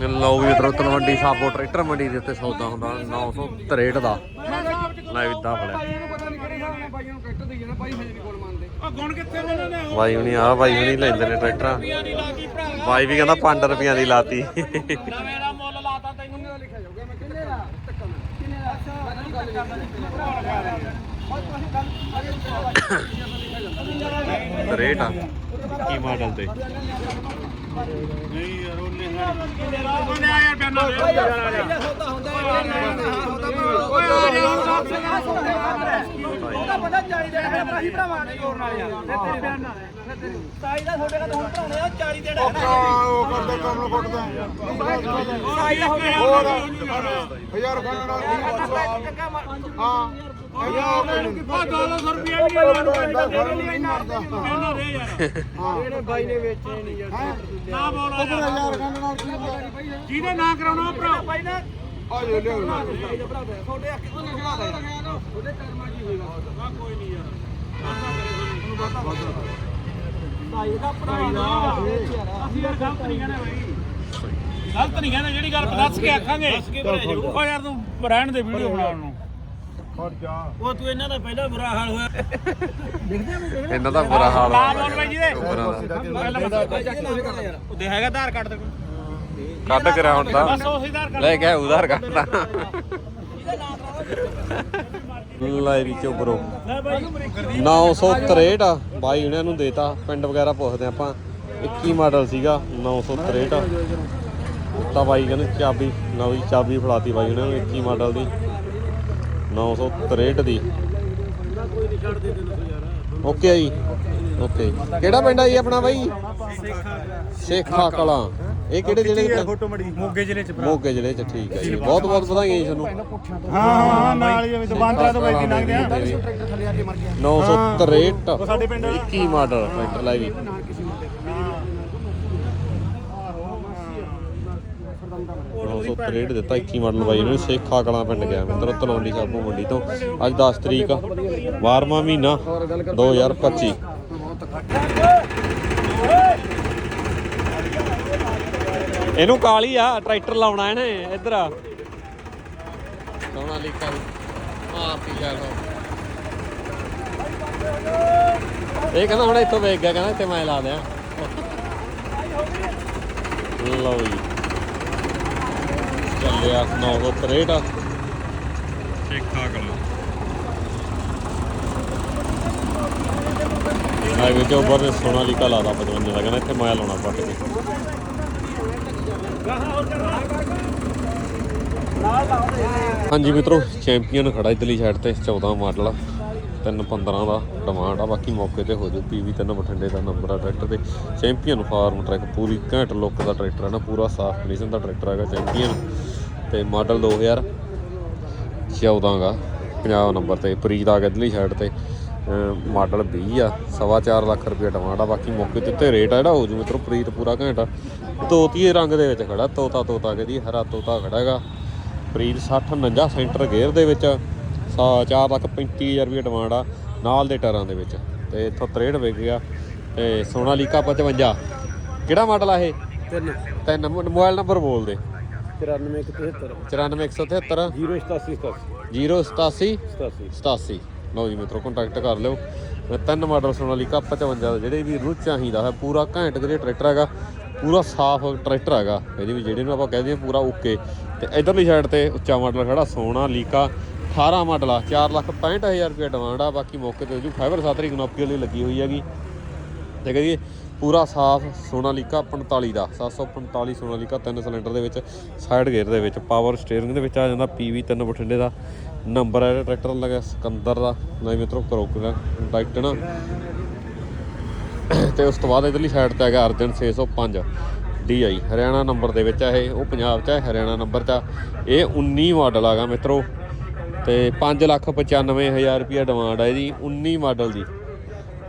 ਲਓ ਵੀ ਇਧਰੋਂ ਤਲਵੰਡੀ ਸਾਬੋ ਟਰੈਕਟਰ ਮੰਡੀ ਦੇ ਉੱਤੇ ਸੌਦਾ ਹੁੰਦਾ 963 ਦਾ। ਲੈ ਵੀ ਦਾ ਫੜਿਆ। ਬਾਈ ਹੁਣੀ ਆ, ਬਾਈ ਹੁਣੀ ਲੈਂਦੇ ਨੇ ਟਰੈਕਟਰਾਂ। ਬਾਈ ਵੀ ਕਹਿੰਦਾ 5 ਰੁਪਈਆਂ ਦੀ ਲਾਤੀ। ਮੁੱਲ ਲਾਤਾ ਤੈਨੂੰ ਲਿਖਿਆ ਜਾਊਗਾ ਮੈਂ ਕਿੰਨੇ ਦਾ ਕਿੰਨੇ ਦਾ ਰੇਟ ਆ। ਕੀ ਮਾਡਲ ਤੇ? ਨਹੀਂ ਯਾਰ ਉਹਨੇ ਉਹਨੇ ਯਾਰ ਬੈਨਾ ਦੇ ਆ ਜਾ ਉਹਦਾ 40 ਦੇ ਹੈ ਭਰਾਵਾਂ ਦੇ ਜੋਰ ਨਾਲ ਯਾਰ ਤੇਰੇ ਬਿਆਨ ਨਾਲ 27 ਦਾ ਤੁਹਾਡੇ ਕੋਲ ਹੁਣ ਭਰਾਉਣੇ ਆ 40 ਦੇ ਹੈ ਉਹ ਕਰਦਾ ਕੰਮ ਸਾਈ ਹੋ ਗਿਆ ਨਾਲ ਹਾਂ। ਆ 200 ਰੁਪਏ ਵੀ ਮੈਨੂੰ ਪੈਂਦਾ ਨਹੀਂ ਮਰਦਾ। ਬੈਨਾ ਦੇ ਯਾਰ। ਇਹਨੇ ਬਾਈ ਨੇ ਵੇਚੇ ਨਹੀਂ ਯਾਰ। ਬੋਲ ਜਿਹਦੇ ਕਰਾਉਣਾ ਭਰਾ। ਬਾਈ ਨਾ। ਆ ਲੈ ਲਿਓ ਬਾਈ ਦਾ ਭਰਾ ਦਾ ਤੁਹਾਡੇ ਅੱਖ ਤੋਂ ਨਿਕਲਾ ਦਾ ਉਹਦੇ ਕਰਮਾਂ ਕੀ ਹੋਏਗਾ ਆ ਕੋਈ ਨਹੀਂ ਯਾਰ। ਭਾਈ ਦਾ ਭਰਾ ਦਾ ਅਸੀਂ ਯਾਰ ਗਲਤ ਨਹੀਂ ਕਹਿੰਦੇ ਬਾਈ। ਗਲਤ ਨਹੀਂ ਕਹਿੰਦੇ ਜਿਹੜੀ ਗੱਲ ਦੱਸ ਕੇ ਆਖਾਂਗੇ। ਉਹ ਯਾਰ ਤੂੰ ਰਹਿਣ ਦੇ ਵੀਡੀਓ ਬਣਾਉਣ ਨੂੰ ਖੜ ਜਾ। ਉਹ ਤੂੰ ਇਹਨਾਂ ਦਾ ਪਹਿਲਾਂ ਬੁਰਾ ਹਾਲ ਹੋਇਆ। ਇਹਨਾਂ ਦਾ ਬੁਰਾ ਹਾਲ ਲਾ ਆ। ਬੋਲ ਬਾਈ ਜੀ ਦੇ ਬੁਰਾ ਦਾ। ਉਹ ਦੇ ਹੈਗਾ ਆਧਾਰ ਕਾਰਡ ਤੇ ਕੋਈ ਕੱਢ ਕਰਿਆ ਹੁਣ ਤਾਂ। ਬਸ ਉਸੇ ਆਧਾਰ ਕਾਰਡ। ਲੈ ਕੇ ਉਧਾਰ ਕੱਢਦਾ ਲੈ ਵੀ ਚੋ ਬਰੋ ਲੈ ਬਾਈ। 963 ਆ। ਬਾਈ ਇਹਨਾਂ ਨੂੰ ਦੇਤਾ। ਪਿੰਡ ਵਗੈਰਾ ਪੁੱਛਦੇ ਆਪਾਂ। 21 ਮਾਡਲ ਸੀਗਾ 963 ਤਾਂ ਬਾਈ ਕਹਿੰਦੇ ਚਾਬੀ ਨਵੀਂ ਚਾਬੀ ਫੜਾਤੀ ਬਾਈ ਉਹਨਾਂ ਨੂੰ 21 ਮਾਡਲ ਦੀ। 963 ਦੀ। ਓਕੇ ਜੀ। ਓਕੇ। ਕਿਹੜਾ ਪਿੰਡ ਆ ਜੀ ਆਪਣਾ ਬਾਈ? ਸੇਖਾ ਕਲਾਂ। ਇਹ ਕਿਹੜੇ ਜ਼ਿਲ੍ਹੇ ਚ ਮੋਗੇ ਜ਼ਿਲ੍ਹੇ ਚ ਮੋਗੇ ਜ਼ਿਲ੍ਹੇ ਚ ਠੀਕ ਹੈ ਜੀ। ਬਹੁਤ ਬਹੁਤ ਵਧਾਈਆਂ ਜੀ ਤੁਹਾਨੂੰ। ਹਾਂ ਨਾਲ ਹੀ ਜਿਵੇਂ ਬਾਂਦਰਾ ਤੋਂ ਬੈਠੀ ਲੰਘਦੇ ਆ। 963 ਸਾਡੇ ਪਿੰਡ 21 ਮਾਡਲ ਟਰੈਕਟਰ ਲੈ ਵੀ ਨੌ ਸੌ ਤਰੇਹਠ ਦਿੱਤਾ 21 ਮਾਡਲ ਬਾਈ ਨੇ, ਸੇਖਾ ਕਲਾਂ ਪਿੰਡ ਗਿਆ ਮਿੱਤਰੋ ਤਲਵੰਡੀ ਸਾਬੋ ਮੰਡੀ ਤੋਂ। ਅੱਜ 10 ਤਰੀਕ 12ਵਾਂ ਮਹੀਨਾ 2025 ਇਹਨੂੰ ਕਾਲੀ ਆ, ਟਰੈਕਟਰ ਲਾਉਣਾ ਇਹਨੇ, ਇੱਧਰ ਆ। ਸੋਨਾ ਲਿਖਾ ਆ ਜਾ ਇਹ ਕਹਿੰਦਾ ਹੁਣ ਇੱਥੋਂ ਵੇਖ ਗਿਆ, ਕਹਿੰਦਾ ਇੱਥੇ ਮੈਂ ਲਾ ਦਿਆਂ। ਲਓ ਜੀ। ਚੱਲਿਆ 963 ਸੇਖਾ ਕਲਾ ਆਈ ਵਿੱਚ ਉੱਪਰ ਨੇ ਸੋਨਾ ਲਿਖਾ ਲਾਦਾ 55 ਦਾ ਕਹਿੰਦਾ ਇੱਥੇ ਮੈਂ ਲਾਉਣਾ ਪੱਟ ਕੇ। ਹਾਂਜੀ ਮਿੱਤਰੋ ਚੈਂਪੀਅਨ ਖੜਾ ਇਧਰਲੀ ਸਾਈਡ ਤੇ 14 ਮਾਡਲ 315 ਦਾ ਡਿਮਾਂਡ ਆ, ਬਾਕੀ ਮੌਕੇ ਤੇ ਹੋ ਜੂ ਪੀਵੀ 3 ਬਠਿੰਡੇ ਦਾ ਨੰਬਰ ਆ ਟਰੈਕਟਰ ਤੇ। ਚੈਂਪੀਅਨ ਫਾਰਮ ਟਰੈਕ ਪੂਰੀ ਘੈਂਟ ਲੁੱਕ ਦਾ ਟਰੈਕਟਰ ਹੈ ਨਾ, ਪੂਰਾ ਸਾਫ਼ ਕੰਡੀਸ਼ਨ ਦਾ ਟਰੈਕਟਰ ਹੈਗਾ ਚੈਂਪੀਅਨ ਤੇ ਮਾਡਲ 2014 ਗਾ 50 ਨੰਬਰ ਤੇ, ਪ੍ਰੀਤ ਆ ਗਿਆ ਇਧਰਲੀ ਸਾਈਡ ਤੇ। ਮਾਡਲ 20 ਆ, ਸਵਾ ਚਾਰ ਲੱਖ ਰੁਪਏ ਡਿਮਾਂਡ ਆ, ਬਾਕੀ ਮੌਕੇ ਤੇ ਤੇ ਰੇਟ ਆ ਜਿਹੜਾ ਹੋ ਜੂ ਮਿੱਤਰੋ, ਪ੍ਰੀਤ ਪੂਰਾ ਘੈਂਟ ਆ। ਤੋਤੀਏ ਰੰਗ ਦੇ ਵਿੱਚ ਖੜਾ ਤੋਤਾ ਤੋਤਾ ਕਹਿੰਦੀ, ਹਰਾ ਤੋਤਾ ਖੜਾ ਹੈਗਾ। ਪ੍ਰੀਤ 60 49 ਸੈਂਟਰ ਗੇਅਰ ਦੇ ਵਿੱਚ ਸਾ 4 ਲੱਖ 35000 ਰੁਪਏ ਡਿਮਾਂਡ ਆ ਨਾਲ ਦੇ ਟਾਇਰਾਂ ਦੇ ਵਿੱਚ ਤੇ ਇੱਥੋਂ 63 ਵਿਕ ਗਿਆ ਤੇ ਸੋਨਾਲੀਕਾ 55 ਕਿਹੜਾ ਮਾਡਲ ਆ ਇਹ? ਤਿੰਨ। ਤਿੰਨ ਮੋਬਾਈਲ ਨੰਬਰ ਬੋਲ ਦੇ। 94 94173 087 087 87 87 ਲਓ ਜੀ ਮਿੱਤਰੋ ਕੰਟੈਕਟ ਕਰ ਲਿਓ। ਇਹ ਤਿੰਨ ਮਾਡਲ ਸੋਨਾਲੀਕਾ 55 ਦਾ ਜਿਹੜੇ ਵੀ ਰੂਹ ਚਾਹੀਦਾ ਹੈ ਪੂਰਾ ਘੈਂਟ ਜਿਹੜੇ ਟਰੈਕਟਰ ਹੈਗਾ ਪੂਰਾ ਸਾਫ਼ ਟਰੈਕਟਰ ਹੈਗਾ। ਇਹਦੇ ਵੀ ਜਿਹੜੇ ਨੂੰ ਆਪਾਂ ਕਹਿੰਦੇ ਹਾਂ ਪੂਰਾ ਓਕੇ ਤੇ ਇਧਰਲੀ ਸਾਈਡ ਤੇ ਉੱਚਾ ਮਾਡਲ ਖੜਾ ਸੋਨਾ ਲੀਕਾ 18 ਮਾਡਲ ਆ 4 ਲੱਖ 65000 ਰੁਪਏ ਡਿਮਾਂਡ ਆ, ਬਾਕੀ ਮੌਕੇ ਤੇ ਜੋ ਫਾਈਬਰ ਸਾਤਰੀ ਗਨੋਪੀ ਵਾਲੀ ਲੱਗੀ ਹੋਈ ਹੈਗੀ। ਤੇ ਕਹੀਏ ਪੂਰਾ ਸਾਫ਼ ਸੋਨਾਲੀਕਾ 45 ਦਾ 745 ਸੋਨਾਲੀਕਾ ਤਿੰਨ ਸਿਲੰਡਰ ਦੇ ਵਿੱਚ ਸਾਈਡ ਗੇਅਰ ਦੇ ਵਿੱਚ ਪਾਵਰ ਸਟੀਅਰਿੰਗ ਦੇ ਵਿੱਚ ਆ ਜਾਂਦਾ ਪੀਵੀ ਤਿੰਨ ਬਠਿੰਡੇ ਦਾ। ਨੰਬਰ ਹੈ ਟਰੈਕਟਰ ਲੱਗਾ, ਸਿਕੰਦਰ ਦਾ। ਨਹੀਂ ਮਿੱਤਰੋ ਕਰੋ ਕੰਟੈਕਟ ਨਾ ਤੇ ਉਸ ਤੋਂ ਬਾਅਦ ਇਧਰਲੀ ਸਾਈਡ ਤੇ ਹੈਗਾ ਅਰਜਨ 605 DI ਹਰਿਆਣਾ ਨੰਬਰ ਦੇ ਵਿੱਚ ਆ ਇਹ, ਉਹ ਪੰਜਾਬ 'ਚ ਹੈ ਹਰਿਆਣਾ ਨੰਬਰ 'ਚ ਆ। ਇਹ 19 ਮਾਡਲ ਆਗਾ ਮਿੱਤਰੋ। ਤੇ 595000 ਰੁਪਿਆ ਡਿਮਾਂਡ ਹੈ ਇਹਦੀ 19 ਮਾਡਲ ਦੀ।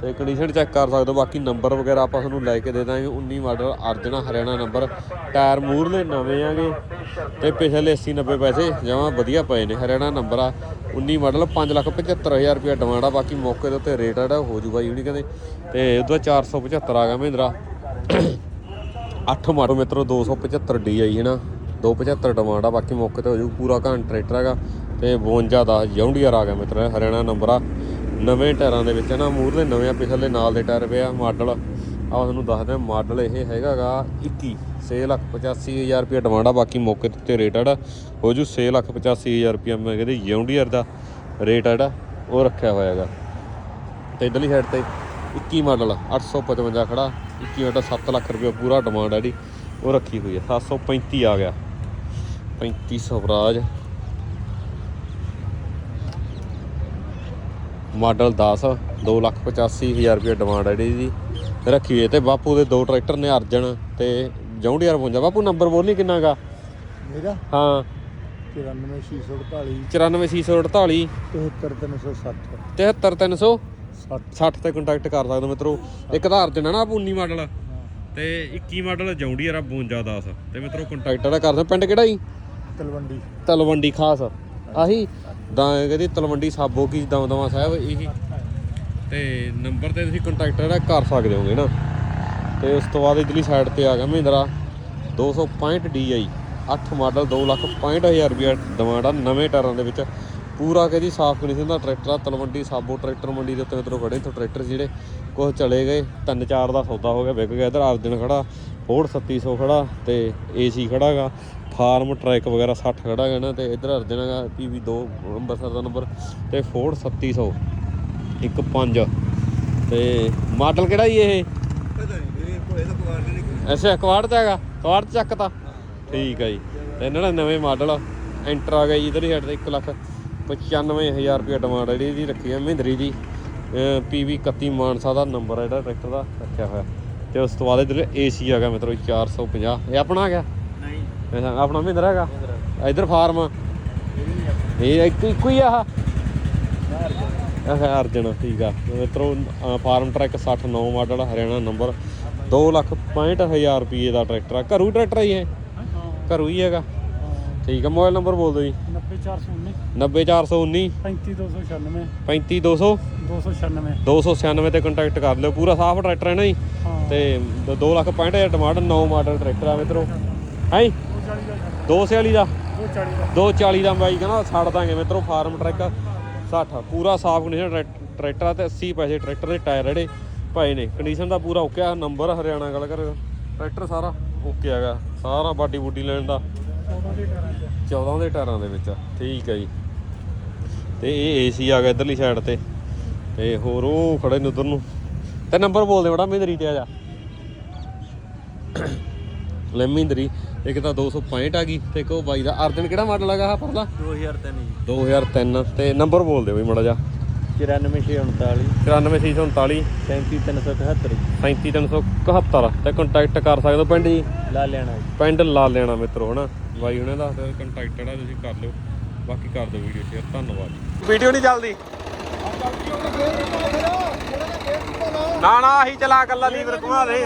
ਤੇ ਕੰਡੀਸ਼ਨ ਚੈੱਕ ਕਰ ਸਕਦੇ ਹੋ, ਬਾਕੀ ਨੰਬਰ ਵਗੈਰਾ ਆਪਾਂ ਤੁਹਾਨੂੰ ਲੈ ਕੇ ਦੇ ਦਾਂਗੇ 19 ਮਾਡਲ ਅਰਜਨਾ ਹਰਿਆਣਾ ਨੰਬਰ ਟਾਇਰ ਮੂਰਲੇ ਨਵੇਂ ਆਗੇ ਤੇ ਪਿਛਲੇ 80 90 ਪੈਸੇ ਜਮਾਂ ਵਧੀਆ ਪਏ ਨੇ, ਹਰਿਆਣਾ ਨੰਬਰ ਆ। 19 ਮਾਡਲ 575000 ਰੁਪਏ ਡਿਮਾਂਡ ਆ, ਬਾਕੀ ਮੌਕੇ ਦੇ ਉੱਤੇ ਰੇਟ ਆ ਜਿਹੜਾ ਹੋ ਜੂਗਾ ਯੂਨੀ ਕਹਿੰਦੇ। ਤੇ ਉਹਦਾ 475 ਆ ਗਿਆ ਮਹਿੰਦਰਾ। 8 ਮਾਡਲ ਮਿੱਤਰੋ 275 ਆਈ ਹੈ ਨਾ 275 ਡਿਮਾਂਡ ਆ, ਬਾਕੀ ਮੌਕੇ ਤੇ ਹੋ ਜੂ ਪੂਰਾ ਘੰਟ ਟਰੈਕਟਰ ਹੈਗਾ। ਤੇ 52 ਦਾ ਜੌਂਡੀਅਰ ਆ ਗਿਆ ਮਿੱਤਰ, ਹਰਿਆਣਾ ਨੰਬਰ ਆ। ਨਵੇਂ ਟਾਇਰਾਂ ਦੇ ਵਿੱਚ ਨਾ ਮੂਰਲੇ ਨਵੇਂ ਆ ਪਿਛਲੇ ਨਾਲ ਦੇ ਟਾਇਰ ਪਿਆ, ਮਾਡਲ। ਆ ਤੁਹਾਨੂੰ ਦੱਸਦੇ ਆ ਮਾਡਲ ਇਹ ਹੈਗਾਗਾ 21 6 ਲੱਖ 85000 ਰੁਪਏ ਡਿਮਾਂਡ ਆ, ਬਾਕੀ ਮੌਕੇ ਤੇ ਉੱਤੇ ਰੇਟ ਆ। ਹੋ ਜੂ 6 ਲੱਖ 85000 ਰੁਪਏ ਮੈਂ ਕਹਿੰਦੇ ਜੌਂਡੀਅਰ ਦਾ ਰੇਟ ਆ ਜਿਹੜਾ, ਉਹ ਰੱਖਿਆ ਹੋਇਆ ਹੈਗਾ ਤੇ ਇਧਰਲੀ ਸਾਈਡ ਤੇ 21 ਮਾਡਲ 855 ਖੜਾ 21 ਮਾਡਲ 7 ਲੱਖ ਰੁਪਏ ਪੂਰਾ ਡਿਮਾਂਡ ਹੈ ਜਿਹੜੀ, ਉਹ ਰੱਖੀ ਹੋਈ ਹੈ 735 ਆ ਗਿਆ। 35 ਸਵਰਾਜ। ਮਾਡਲ 10 2 ਲੱਖ 85 ਹਜ਼ਾਰ ਰੁਪਏ ਡਿਮਾਂਡ ਹੈ ਦੀ ਰੱਖੀ ਹੋਈ ਤੇ ਬਾਪੂ ਦੇ ਦੋ ਟਰੈਕਟਰ ਨੇ ਅਰਜਨ ਤੇ ਜੌਂਡੀਆਰ 52 ਬਾਪੂ ਨੰਬਰ ਬੋਲ ਨਹੀਂ ਕਿੰਨਾਗਾ ਮੇਰਾ? ਹਾਂ। 94648 94648 73360 73300 60 60 ਤੇ ਕੰਟੈਕਟ ਕਰ ਸਕਦੇ ਮਿੱਤਰੋ। ਇੱਕ ਤਾਂ ਅਰਜਨ ਹੈ ਨਾ 19 ਮਾਡਲ। ਤੇ 21 ਮਾਡਲ ਜੌਂਡੀਅਰ ਆ 52 10 ਤੇ ਮਿੱਤਰੋ ਕੰਟੈਕਟ ਕਰਦੇ ਪਿੰਡ ਕਿਹੜਾ ਜੀ? ਤਲਵੰਡੀ। ਤਲਵੰਡੀ ਖਾਸ। ਆਹੀ ਦਾ ਕਹਿੰਦੀ ਤਲਵੰਡੀ ਸਾਬੋ ਕੀ ਦਮਦਮਾ ਸਾਹਿਬ, ਇਹੀ। ਤੇ ਨੰਬਰ ਤੇ ਤੁਸੀਂ ਕੰਟੈਕਟ ਜਿਹੜਾ ਕਰ ਸਕਦੇ ਹੋਗੇ ਨਾ। ਤੇ ਉਸ ਤੋਂ ਬਾਅਦ ਇਧਰਲੀ ਸਾਈਡ ਤੇ ਆ ਗਿਆ ਮਹਿੰਦਰਾ 265 DI 8 ਮਾਡਲ 2 ਲੱਖ 65000 ਰੁਪਏ ਡਿਮਾਂਡ ਆ ਨਵੇਂ ਟਾਇਰਾਂ ਦੇ ਵਿੱਚ। ਪੂਰਾ ਕਹਿੰਦੀ ਸਾਫ਼ ਕੰਡੀਸ਼ਨ ਦਾ ਟਰੈਕਟਰ ਆ, ਤਲਵੰਡੀ ਸਾਬੋ ਟਰੈਕਟਰ ਮੰਡੀ ਦੇ ਉੱਤੇ ਮਿੱਤਰੋ ਖੜੇ ਇੱਥੋਂ ਟਰੈਕਟਰ ਜਿਹੜੇ ਕੁਝ ਚਲੇ ਗਏ, ਤਿੰਨ ਚਾਰ ਦਾ ਸੌਦਾ ਹੋ ਗਿਆ, ਵਿਕ ਗਿਆ, ਇਧਰ ਅਰਜਨ ਖੜਾ। ਫੋਰਡ 3700 ਖੜਾ ਤੇ ਏਸੀ ਖੜਾਗਾ ਫਾਰਮ ਟਰੈਕ ਵਗੈਰਾ 60 ਖੜਾ ਹੈਗਾ ਨਾ ਤੇ ਇਧਰ ਅਰਜਨ ਹੈਗਾ ਪੀਵੀ 2 ਅੰਮ੍ਰਿਤਸਰ ਦਾ ਨੰਬਰ ਤੇ ਫੋਰਡ 3700 ਇੱਕ 5 ਤੇ ਮਾਡਲ ਕਿਹੜਾ ਜੀ ਇਹ? ਅੱਛਾ ਕੁਆੜ ਤੇ ਹੈਗਾ? ਕੁਆੜ ਚ ਚੱਕ ਤਾ ਠੀਕ ਹੈ ਜੀ। ਤੇ ਇਹਨਾਂ ਦਾ ਨਵੇਂ ਮਾਡਲ ਐਂਟਰ ਆ ਗਿਆ ਜੀ ਇਧਰ ਹੀ ਤੇ 1 ਲੱਖ 95000 ਰੁਪਏ ਡਿਮਾਂਡ ਜਿਹੜੀ ਇਹਦੀ ਰੱਖੀ ਹੈ ਮਹਿੰਦਰੀ ਦੀ। ਪੀਵੀ 31 ਮਾਨਸਾ ਦਾ ਨੰਬਰ ਹੈ ਜਿਹੜਾ ਟਰੈਕਟਰ ਦਾ ਰੱਖਿਆ ਹੋਇਆ। ਤੇ ਉਸ ਤੋਂ ਬਾਅਦ ਇਧਰ ਏਸੀ ਆ ਗਿਆ ਮਿੱਤਰੋ 450 ਇਹ ਆਪਣਾ ਆ ਗਿਆ? ਨਹੀਂ। ਅੱਛਾ ਆਪਣਾ ਮਹਿੰਦਰਾ ਹੈਗਾ ਇਧਰ ਫਾਰਮ। ਇਹ ਇੱਕ ਇੱਕੋ ਹੀ ਆ ਆਹ? ਅਰਜਨ ਠੀਕ ਆ। ਮਿੱਤਰੋ ਅ, Farmtrac 69 model Haryana number 2 lakh 65000 ਰੁਪਏ ਦਾ ਟਰੈਕਟਰ ਆ। ਘਰੂ ਟਰੈਕਟਰ ਹੀ ਹੈ। ਘਰੂ ਹੀ ਹੈਗਾ। ਠੀਕ ਆ ਮੋਬਾਈਲ ਨੰਬਰ ਬੋਲ ਦਿਓ ਜੀ। 90419 90419 35296 35200 296 296 ਤੇ ਕੰਟੈਕਟ ਕਰ ਲਿਓ। ਪੂਰਾ ਸਾਫ਼ ਟਰੈਕਟਰ ਹੈ ਨਾ ਜੀ? ਤੇ 2 ਲੱਖ 65000 ਡਿਮਾਂਡ 9 ਮਾਡਲ ਟਰੈਕਟਰ ਆ ਮਿੱਤਰੋ। ਹੈ 240 ਦਾ 240 ਦਾ। 240 ਦਾ। ਬਾਈ ਕਹਿੰਦਾ ਛੱਡ ਦਾਂਗੇ ਮਿੱਤਰੋ ਫਾਰਮ ਟਰੈਕ 60 ਪੂਰਾ ਸਾਫ਼ ਕੰਡੀਸ਼ਨ ਟਰੈਕਟਰ ਆ ਤੇ 80 ਪੈਸੇ ਟਰੈਕਟਰ ਦੇ ਟਾਇਰ ਜਿਹੜੇ ਪਏ ਨੇ। ਕੰਡੀਸ਼ਨ ਦਾ ਪੂਰਾ ਓਕੇ ਆ। ਨੰਬਰ ਹਰਿਆਣਾ ਗੱਲ ਕਰ। ਟਰੈਕਟਰ ਸਾਰਾ ਓਕੇ ਹੈਗਾ ਸਾਰਾ ਬਾਡੀ ਬੂਡੀ ਲੈਣ ਦਾ। 14 ਦੇ ਟਾਇਰਾਂ ਦੇ ਵਿੱਚ। ਆ। ਠੀਕ ਹੈ ਜੀ। ਤੇ ਇਹ ਏਸੀ ਆ ਗਿਆ ਇਧਰਲੀ ਸਾਈਡ ਤੇ। ਤੇ ਹੋਰ ਉਹ ਖੜੇ ਨੇ ਉਧਰ ਨੂੰ। ਤੇ ਨੰਬਰ ਬੋਲ ਦੇ ਬੜਾ ਮਹਿੰਦਰੀ ਤੇ ਆ ਜਾ। ਲੈ ਮਹਿੰਦਰੀ ਇੱਕ ਤਾਂ 265 ਆ ਗਈ ਤੇ ਇੱਕ ਉਹ ਬਾਈ ਦਾ। ਅਰਜਨ ਕਿਹੜਾ ਮਾਡਲ ਹੈਗਾ ਆ ਪਰਲਾ? 2003 ਜੀ। 2003 ਤੇ ਨੰਬਰ ਬੋਲ ਦਿਓ ਬਈ ਮੜਾ ਜਾ। 94639 94639 35371 35371 ਤੇ ਕੰਟੈਕਟ ਕਰ ਸਕਦੇ ਹੋ ਪਿੰਡ ਜੀ? ਲਾ ਲੈਣਾ ਜੀ। ਪਿੰਡ ਲਾ ਲੈਣਾ ਮਿੱਤਰੋ ਹਨਾ? ਬਾਈ ਹੁਣੇ ਦੱਸਦੇ ਕੰਟੈਕਟ ਜਿਹੜਾ ਤੁਸੀਂ ਕਰ ਲਿਓ। ਬਾਕੀ ਕਰ ਦਿਓ ਵੀਡੀਓ ਸ਼ੇਅਰ ਧੰਨਵਾਦ। ਵੀਡੀਓ ਨਹੀਂ ਚੱਲਦੀ। ਨਾ ਨਾ ਆਹੀ ਚਲਾ ਕੱਲਾ ਲੀਵਰ ਘੁਮਾ ਦੇ।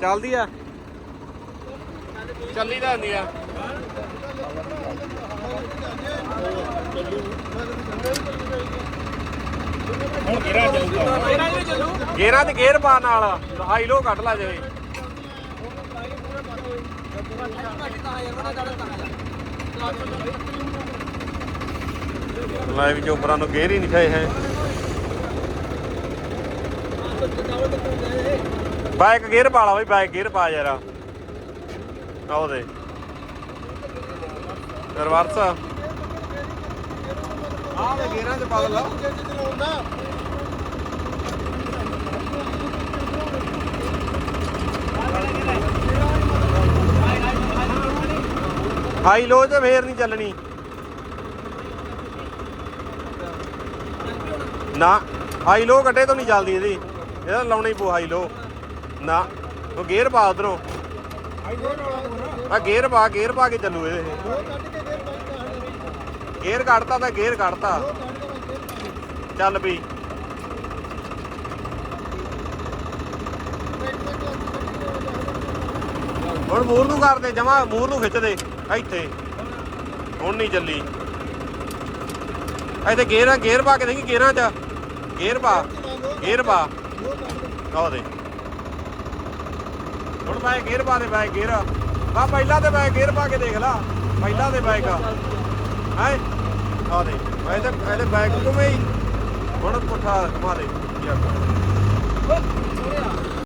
ਚੱਲਦੀ ਆ। ਚੱਲੀ ਤਾਂ ਹੁੰਦੀ ਆ। ਹੁਣ ਕਿਹੜਾ ਚੱਲੂਗਾ। ਗੇਰਾਂ ਤੇ ਗੇਅਰ ਪਾ ਨਾਲ। ਹਾਈ ਲੋ ਕੱਢ ਲਾ ਜਾਵੇ ਲਾਈਵ ਚੋਪਰਾਂ ਨੂੰ ਗੇਅਰ ਹੀ ਨਹੀਂ ਖਾਏ ਹੈ। ਬਾਈਕ ਗੇਅਰ ਪਾ ਲਾ ਬਈ ਬਾਈਕ ਗੇਅਰ ਪਾ ਯਾਰ। ਆਓ ਦੇ। ਰਿਵਰਸ ਆਹ ਦੇ ਗੇਅਰਾਂ ਚ ਪਾ ਲਾ। ਹਾਈ ਲੋ ਤੇ ਫੇਰ ਨਹੀਂ ਚੱਲਣੀ। ਨਾ ਹਾਈ ਲੋ ਕੱਟੇ ਤੋਂ ਨਹੀਂ ਚੱਲਦੀ ਇਹਦੀ। ਇਹਦਾ ਲਾਉਣੀ ਹੀ ਪਊ ਹਾਈ ਲੋ। ਨਾ, ਉਹ ਗੇਅਰ ਪਾ ਉਧਰੋਂ। ਆ ਗੇਅਰ ਪਾ ਗੇਅਰ ਪਾ ਕੇ ਚੱਲੂ ਇਹਦੇ ਗੇਅਰ ਕੱਢਤਾ ਤਾਂ ਗੇਅਰ ਕੱਢਤਾ। ਚੱਲ ਪਈ ਹੁਣ ਮੂਰ ਨੂੰ ਕਰਦੇ, ਜਮਾ ਮੂਰ ਨੂੰ ਖਿੱਚਦੇ। ਇੱਥੇ। ਹੁਣ ਨਹੀਂ ਚੱਲੀ। ਇੱਥੇ ਗੇਅਰ ਆ ਗੇਅਰ ਪਾ ਕੇ ਦੇਖੀ, ਗੇਅਰਾਂ 'ਚ। ਗੇਅਰ ਪਾ ਗੇਅਰ ਪਾ। ਆਹ ਦੇ ਹੁਣ ਬਾਈ ਗੇਅਰ ਪਾ ਦੇ ਬਾਈ ਗੇਅਰ। ਆ ਪਹਿਲਾਂ ਤੇ ਬਾਈ ਗੇਅਰ ਪਾ ਕੇ ਦੇਖ ਲਾ। ਪਹਿਲਾਂ ਤੇ ਬਾਈਕ ਆ ਹੈ? ਆ ਦੇ ਇਹਦੇ ਇਹਦੇ ਬਾਈਕ ਘੁਮੇ ਹੀ। ਹੁਣ ਪੁੱਠਾ ਘੁਮਾ ਦੇ। ਯਾਰ